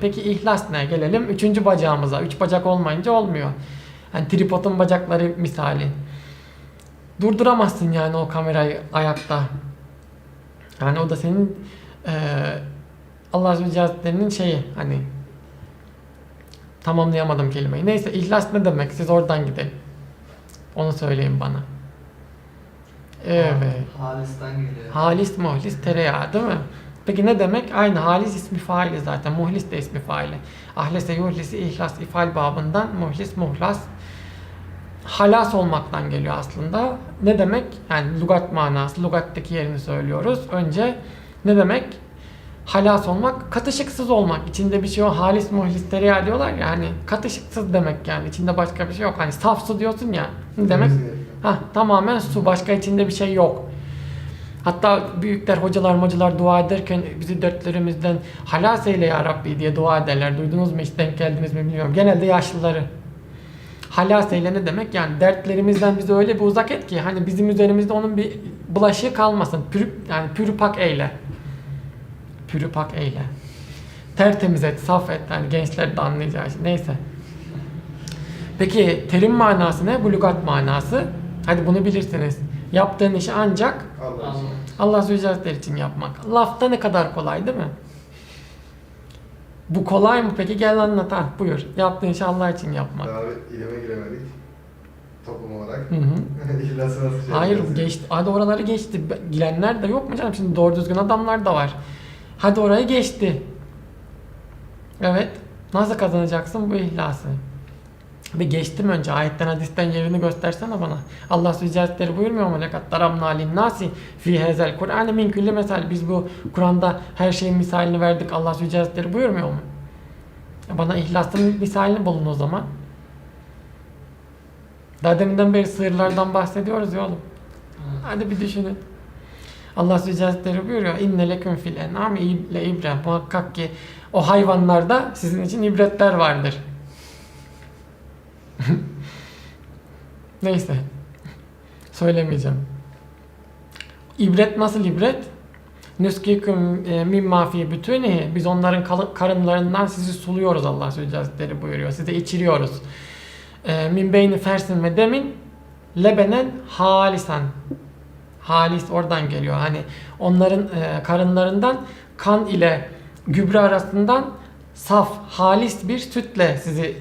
Peki ihlas ne? Gelelim üçüncü bacağımıza. Üç bacak olmayınca olmuyor. Yani tripodun bacakları misali. Durduramazsın yani o kamerayı ayakta. Yani o da senin eee Allah Azze ve Celle'nin şeyi hani tamamlayamadım kelimeyi. Neyse ihlas ne demek? Siz oradan gidin. Onu söyleyin bana. Evet. Halis'ten geliyor. Halis muhlis tereyağı değil mi? Peki ne demek? Aynı halis ismi faili zaten. Muhlis de ismi faili. Ahlese yuhlisi ihlas ifal babından muhlis muhlas halas olmaktan geliyor aslında. Ne demek? Yani lugat manası, lugattaki yerini söylüyoruz. Önce ne demek? Halas olmak, katışıksız olmak. İçinde bir şey yok. Halis muhlis tereyağı diyorlar ya hani katışıksız demek yani. İçinde başka bir şey yok. Hani saf su diyorsun ya. Ne demek? Ha tamamen su. Başka içinde bir şey yok. Hatta büyükler, hocalar, mocalar dua ederken bizi dertlerimizden halas eyle ya Rabbi diye dua ederler. Duydunuz mu hiç denk geldiniz mi bilmiyorum. Genelde yaşlıları. Halas eyle ne demek? Yani dertlerimizden bizi öyle bir uzak et ki hani bizim üzerimizde onun bir bulaşığı kalmasın. Pürü, yani pürüpak eyle. Pürüpak eyle. Tertemiz et, saf et. Yani gençler de anlayacağı şey. Neyse. Peki terim manası ne? Bu lügat manası. Hadi bunu bilirsiniz. Yaptığın işi ancak Allah Allah. İçin yapmak. Lafta ne kadar kolay değil mi? Bu kolay mı peki? Gel anlat ha buyur. Yaptığın işi Allah için yapmak. Daha ilime giremedik. Toplum olarak. Hı hı. İhlası nasıl şey Hayır yapacağız? geçti. Hadi oraları geçti. Gilenler de yok mu canım? Şimdi doğru düzgün adamlar da var. Hadi orayı geçti. Evet. Nasıl kazanacaksın bu ihlası? Bir geçtim önce ayetten hadisten yerini göstersene bana. Allah Sübhanahu buyurmuyor mu? Lekat daramna lin nasi fi hazel Kur'an min kulli mesal. Biz bu Kur'an'da her şeyin misalini verdik. Allah Sübhanahu buyurmuyor mu? Bana ihlasın misalini bulun o zaman. Daha deminden beri sığırlardan bahsediyoruz ya oğlum. Hadi bir düşünün. Allah Sübhanahu buyuruyor. İnne leküm fil en'ami le ibre. Muhakkak ki o hayvanlarda sizin için ibretler vardır. Neyse. Söylemeyeceğim. İbret nasıl ibret? Nüskiküm e, mimma fi bütünihi. Biz onların karınlarından sizi suluyoruz Allah Sübhanahu buyuruyor. Size içiriyoruz. E, min beyni fersin ve demin lebenen halisan. Halis oradan geliyor. Hani onların e, karınlarından kan ile gübre arasından saf, halis bir sütle sizi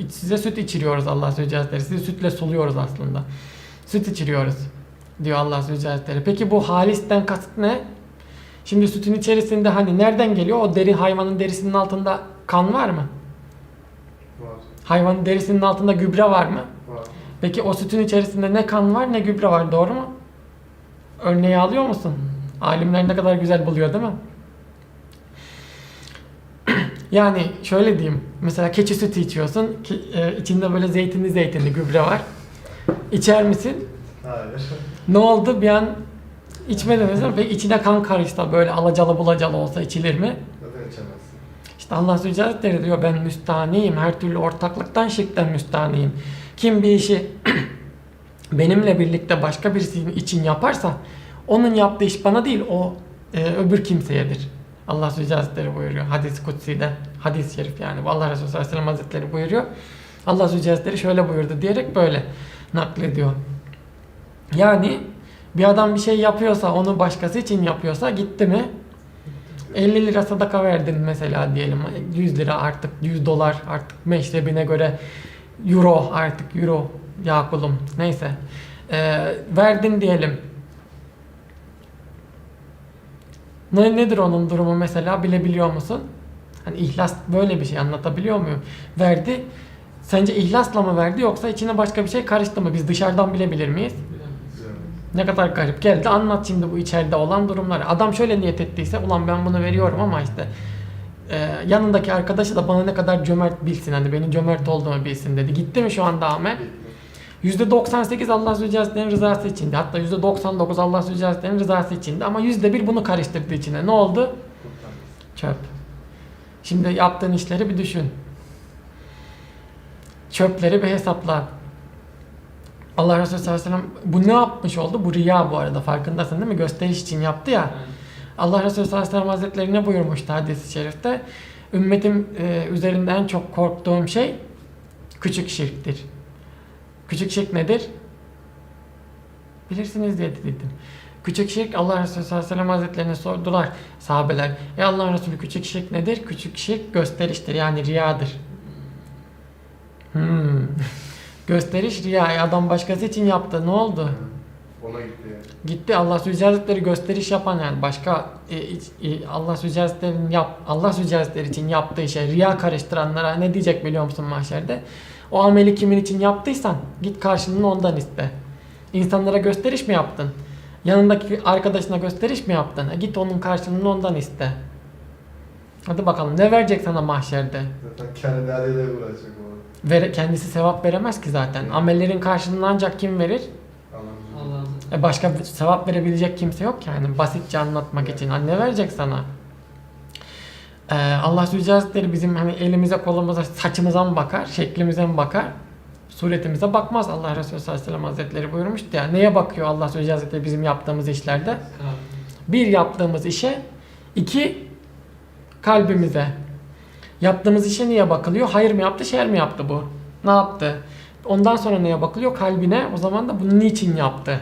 e, size süt içiriyoruz Allah Sübhanahu Sizi sütle suluyoruz aslında. Süt içiriyoruz diyor Allah Sübhanahu Peki bu halisten kasıt ne? Şimdi sütün içerisinde hani nereden geliyor? O deri hayvanın derisinin altında kan var mı? Var. Hayvanın derisinin altında gübre var mı? Var. Peki o sütün içerisinde ne kan var ne gübre var doğru mu? Örneği alıyor musun? Alimler ne kadar güzel buluyor değil mi? Yani şöyle diyeyim. Mesela keçi sütü içiyorsun. Ki, e, içinde böyle zeytinli zeytinli gübre var. İçer misin? Hayır. Ne oldu bir an içmedin mesela. Peki içine kan karışsa böyle alacalı bulacalı olsa içilir mi? Zaten içemezsin. İşte Allah Sübhanahu diyor ben müstahniyim. Her türlü ortaklıktan şirkten müstahniyim. Kim bir işi benimle birlikte başka birisi için yaparsa onun yaptığı iş bana değil o e, öbür kimseyedir. Allah Sübhanahu buyuruyor. Hadis kutsi'de. Hadis-i şerif yani. Allah Resulü sallallahu aleyhi ve sellem hazretleri buyuruyor. Allah Sübhanahu şöyle buyurdu diyerek böyle naklediyor. Yani bir adam bir şey yapıyorsa onu başkası için yapıyorsa gitti mi 50 lira sadaka verdin mesela diyelim 100 lira artık 100 dolar artık meşrebine göre euro artık euro ya kulum neyse Ee, verdin diyelim ne, nedir onun durumu mesela bilebiliyor musun? Hani ihlas böyle bir şey anlatabiliyor muyum? Verdi sence ihlasla mı verdi yoksa içine başka bir şey karıştı mı? Biz dışarıdan bilebilir miyiz? Ne kadar garip. Geldi anlat şimdi bu içeride olan durumları. Adam şöyle niyet ettiyse ulan ben bunu veriyorum ama işte e, yanındaki arkadaşı da bana ne kadar cömert bilsin hani benim cömert olduğumu bilsin dedi. Gitti mi şu anda Ahmet? Bitti. %98 Allah Sübhanehu'nun rızası içindi. Hatta %99 Allah Sübhanehu'nun rızası içindi. Ama %1 bunu karıştırdı içine. Ne oldu? Çöp. Şimdi yaptığın işleri bir düşün. Çöpleri bir hesapla. Allah Resulü sallallahu aleyhi ve sellem bu ne yapmış oldu? Bu riya bu arada farkındasın değil mi? Gösteriş için yaptı ya. Allah Resulü sallallahu aleyhi ve sellem hazretleri ne buyurmuştu hadis-i şerifte? ümmetim e, üzerinde en çok korktuğum şey küçük şirktir. Küçük şirk nedir? Bilirsiniz diye dedim. Küçük şirk Allah Resulü sallallahu aleyhi ve sellem hazretlerine sordular sahabeler. Ya Allah Resulü küçük şirk nedir? Küçük şirk gösteriştir yani riyadır. Hmm. Gösteriş riya. E, Adam başkası için yaptı. Ne oldu? Ona gitti yani. Gitti Allah Hazretleri gösteriş yapan yani başka e, e, Allah Resulü Hazretleri'nin yap Allah Hazretleri için yaptığı işe riya karıştıranlara ne diyecek biliyor musun mahşerde? O ameli kimin için yaptıysan git karşılığını ondan iste. İnsanlara gösteriş mi yaptın? Yanındaki arkadaşına gösteriş mi yaptın? E, git onun karşılığını ondan iste. Hadi bakalım ne verecek sana mahşerde? Zaten kendi derdiyle uğraşacak o. Vere, kendisi sevap veremez ki zaten. Amellerin karşılığını ancak kim verir? Allah'ım. E başka sevap verebilecek kimse yok ki yani basitçe anlatmak için. Hani ne verecek sana? Ee, Allah Zülce Hazretleri bizim hani elimize, kolumuza, saçımıza mı bakar, şeklimize mi bakar? Suretimize bakmaz. Allah Resulü sallallahu aleyhi ve sellem Hazretleri buyurmuştu ya. Neye bakıyor Allah Zülce Hazretleri bizim yaptığımız işlerde? Bir yaptığımız işe, iki kalbimize. Yaptığımız işe niye bakılıyor? Hayır mı yaptı, şer mi yaptı bu? Ne yaptı? Ondan sonra neye bakılıyor? Kalbine. O zaman da bunu niçin yaptı?